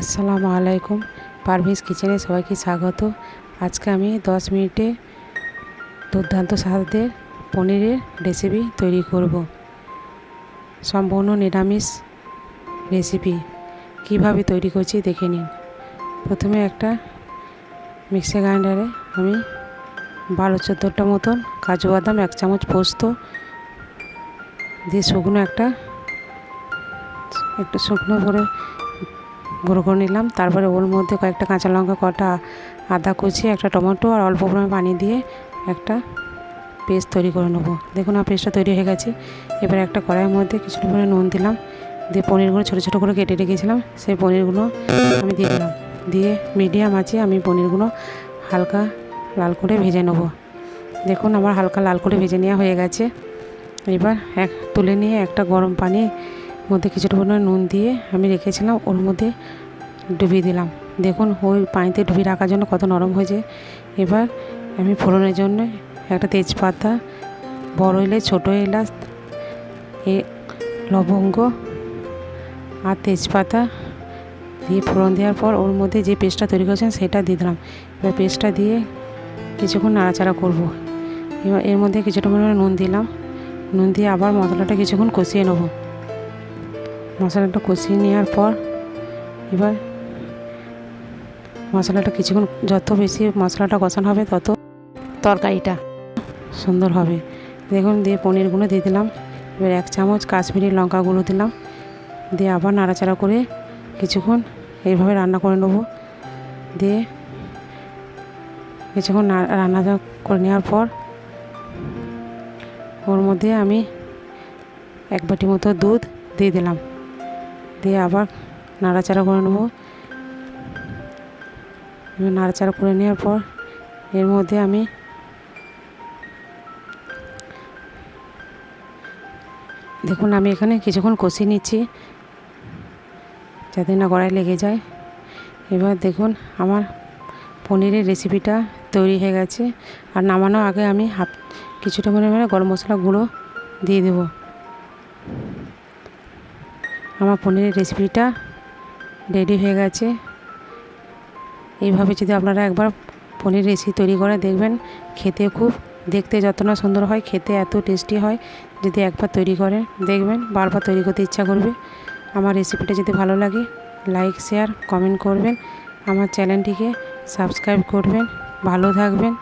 আসসালামু আলাইকুম। পারভিজ কিচেনে সবাইকে স্বাগত। আজকে আমি দশ মিনিটে দুর্দান্ত স্বাদের পনিরের রেসিপি তৈরি করব। সম্পূর্ণ নিরামিষ রেসিপি কীভাবে তৈরি করছি দেখে নিন। প্রথমে একটা মিক্সি গ্রাইন্ডারে আমি বারো চোদ্দোটা মতন কাজু বাদাম, এক চামচ পোস্ত দিয়ে শুকনো একটা, একটু শুকনো করে গুঁড়ো করে নিলাম। তারপরে ওর মধ্যে কয়েকটা কাঁচা লঙ্কা, কটা আদা কুচি, একটা টমেটো আর অল্প পরিমাণে পানি দিয়ে একটা পেস্ট তৈরি করে নেব। দেখুন আমার পেস্টটা তৈরি হয়ে গেছে। এবার একটা কড়াইয়ের মধ্যে কিছুটা পরিমাণে নুন দিলাম। দিয়ে পনিরগুলো ছোটো ছোটো করে কেটে রেখেছিলাম। সেই পনিরগুলো আমি দিয়ে দিলাম। দিয়ে মিডিয়াম আছে আমি পনিরগুলো হালকা লাল করে ভেজে নেব। দেখুন আমার হালকা লাল করে ভেজে নেওয়া হয়ে গেছে। এবার এক, তুলে নিয়ে একটা গরম পানি মধ্যে কিছুটা পরিমাণে নুন দিয়ে আমি রেখেছিলাম, ওর মধ্যে ডুবিয়ে দিলাম। দেখুন, ওই পানিতে ডুবিয়ে রাখার জন্য কত নরম হয়েছে। এবার আমি ফোড়নের জন্য একটা তেজপাতা, বড় এলাচ, ছোটো এলাচ, এ লবঙ্গ আর তেজপাতা দিয়ে ফোড়ন দেওয়ার পর ওর মধ্যে যে পেস্টটা তৈরি করেছেন সেটা দিয়ে দিলাম। এবার পেস্টটা দিয়ে কিছুক্ষণ নাড়াচাড়া করব। এবার এর মধ্যে কিছুটা পরিমাণে নুন দিলাম। নুন দিয়ে আবার মশলাটা কিছুক্ষণ কষিয়ে নেব। মশলাটা কষিয়ে নেওয়ার পর এবার মশলাটা কিছুক্ষণ যত বেশি মশলাটা কষানো হবে তত তরকারিটা। সুন্দর হবে। দেখুন দিয়ে পনিরগুলো দিয়ে দিলাম। এবার এক চামচ কাশ্মীরি লঙ্কা গুঁড়ো দিলাম। দিয়ে আবার নাড়াচাড়া করে কিছুক্ষণ এইভাবে রান্না করে নেব। দিয়ে কিছুক্ষণ রান্না করে নেওয়ার পর ওর মধ্যে আমি এক বাটি মতো দুধ দিয়ে দিলাম। দিয়ে আবার নাড়াচাড়া করে নেব। নাড়াচাড়া করে নেওয়ার পর এর মধ্যে আমি দেখুন, আমি এখানে কিছুক্ষণ কষিয়ে নিচ্ছি যাতে না গড়ায় লেগে যায়। এবার দেখুন, আমার পনিরের রেসিপিটা তৈরি হয়ে গেছে। আর নামানোর আগে আমি হাফ কিছুটা পরিমাণে গরম মশলা গুঁড়ো দিয়ে দেবো। আমার পনিরের রেসিপিটা রেডি হয়ে গেছে। এইভাবে যদি আপনারা একবার পনির রেসিপি তৈরি করে দেখবেন, খেতে খুব, দেখতে যত না সুন্দর হয়, খেতে এত টেস্টি হয়, যদি একবার তৈরি করেন দেখবেন, বারবার তৈরি করতে ইচ্ছা করবে। আমার রেসিপিটা যদি ভালো লাগে লাইক শেয়ার কমেন্ট করবেন। আমার চ্যানেলটিকে সাবস্ক্রাইব করবেন। ভালো থাকবেন।